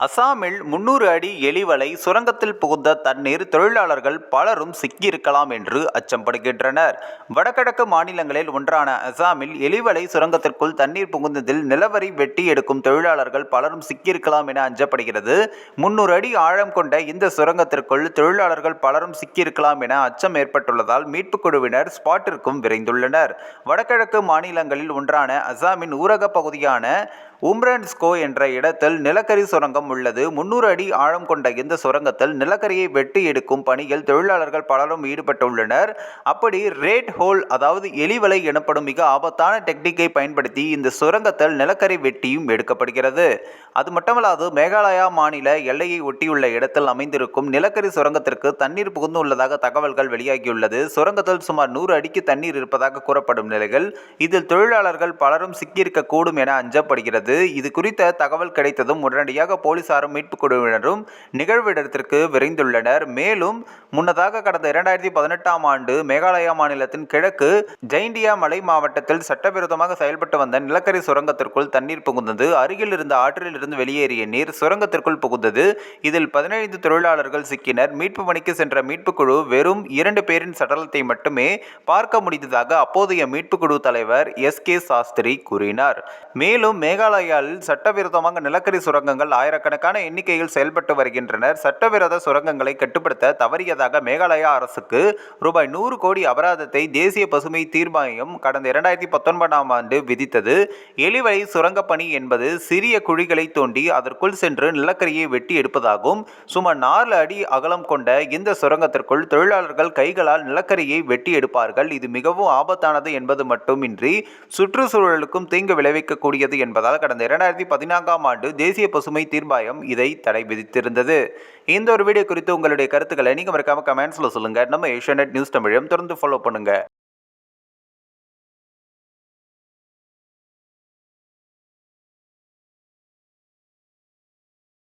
அசாமில் முன்னூறு அடி எலிவலை சுரங்கத்தில் புகுந்த தண்ணீர் தொழிலாளர்கள் பலரும் சிக்கியிருக்கலாம் என்று அச்சம்படுகின்றனர் வடகிழக்கு மாநிலங்களில் ஒன்றான அசாமில் எலிவலை சுரங்கத்திற்குள் தண்ணீர் புகுந்ததில் நிலவரி வெட்டி எடுக்கும் தொழிலாளர்கள் பலரும் சிக்கியிருக்கலாம் என அஞ்சப்படுகிறது. முன்னூறு அடி ஆழம் கொண்ட இந்த சுரங்கத்திற்குள் தொழிலாளர்கள் பலரும் சிக்கியிருக்கலாம் என அச்சம் ஏற்பட்டுள்ளதால் மீட்புக் குழுவினர் ஸ்பாட்டிற்கும் விரைந்துள்ளனர். வடகிழக்கு மாநிலங்களில் ஒன்றான அசாமின் ஊரக பகுதியான உம்ரன்ஸ்கோ என்ற இடத்தில் நிலக்கரி சுரங்கம் உள்ளது. முன்னூறு அடி ஆழம் கொண்ட இந்த சுரங்கத்தில் நிலக்கரியை வெட்டி எடுக்கும் பணியில் தொழிலாளர்கள் பலரும் ஈடுபட்டுள்ளனர். அப்படி ரேட் ஹோல் அதாவது எலிவலை எனப்படும் மிக ஆபத்தான டெக்னிக்கை பயன்படுத்தி இந்த சுரங்கத்தில் நிலக்கரி வெட்டியும் எடுக்கப்படுகிறது. அது மட்டுமல்லாது மேகாலயா மாநில எல்லையை ஒட்டியுள்ள இடத்தில் அமைந்திருக்கும் நிலக்கரி சுரங்கத்திற்கு தண்ணீர் புகுந்துள்ளதாக தகவல்கள் வெளியாகியுள்ளது. சுரங்கத்தில் சுமார் நூறு அடிக்கு தண்ணீர் இருப்பதாக கூறப்படும் நிலையில் இதில் தொழிலாளர்கள் பலரும் சிக்கியிருக்கக்கூடும் என அஞ்சப்படுகிறது. இது குறித்த தகவல் கிடைத்ததும் உடனடியாக போலீசாரும் மீட்புக் குழுவினரும் நிகழ்வு இடத்திற்கு விரைந்துள்ளனர். மேலும் முன்னதாக கடந்த இரண்டாயிரத்தி பதினெட்டாம் ஆண்டு மேகாலயா மாநிலத்தின் கிழக்கு ஜெயிண்டியா மலை மாவட்டத்தில் சட்டவிரோதமாக செயல்பட்டு வந்த நிலக்கரி சுரங்கத்திற்குள் தண்ணீர் புகுந்தது. அருகில் இருந்த ஆற்றில் இருந்து வெளியேறிய நீர் சுரங்கத்திற்குள் புகுந்தது. இதில் பதினைந்து தொழிலாளர்கள் சிக்கினர். மீட்பு பணிக்கு சென்ற மீட்புக் குழு வெறும் இரண்டு பேரின் சடலத்தை மட்டுமே பார்க்க முடிந்ததாக அப்போதைய மீட்புக் குழு தலைவர் எஸ் கே சாஸ்திரி கூறினார். மேலும் மேகாலயாவில் சட்டவிரோதமாக நிலக்கரி சுரங்கங்கள் ஆயிரக்கணக்கான எண்ணிக்கையில் செயல்பட்டு வருகின்றனர். சட்டவிரோத சுரங்கங்களை கட்டுப்படுத்த தவறியதாக மேகாலயா அரசுக்கு ரூபாய் நூறு கோடி அபராதத்தை தேசிய பசுமை தீர்மானம் கடந்த இரண்டாயிரத்தி பத்தொன்பதாம் ஆண்டு விதித்தது. எலிவழி சுரங்கப்பணி என்பது சிறிய குழிகளை தோண்டி அதற்குள் சென்று நிலக்கரியை வெட்டி எடுப்பதாகும் சுமார் நாலு அடி அகலம் கொண்ட இந்த சுரங்கத்திற்குள் தொழிலாளர்கள் கைகளால் நிலக்கரியை வெட்டி எடுப்பார்கள். இது மிகவும் ஆபத்தானது என்பது மட்டுமின்றி சுற்றுச்சூழலுக்கும் தீங்கு விளைவிக்கக்கூடியது என்பதால் கடந்த இரண்டாயிரத்தி பதினான்காம் ஆண்டு தேசிய பசுமை தீர்ப்பாயம் இதை தடை விதித்திருந்தது. இந்த ஒரு வீடியோ குறித்து உங்களுடைய கருத்துக்களை நீங்கள் மறக்காம கமெண்ட்ஸில் சொல்லுங்கள் நம்ம ஏஷியா நியூஸ் தமிழையும் தொடர்ந்து ஃபாலோ பண்ணுங்கள்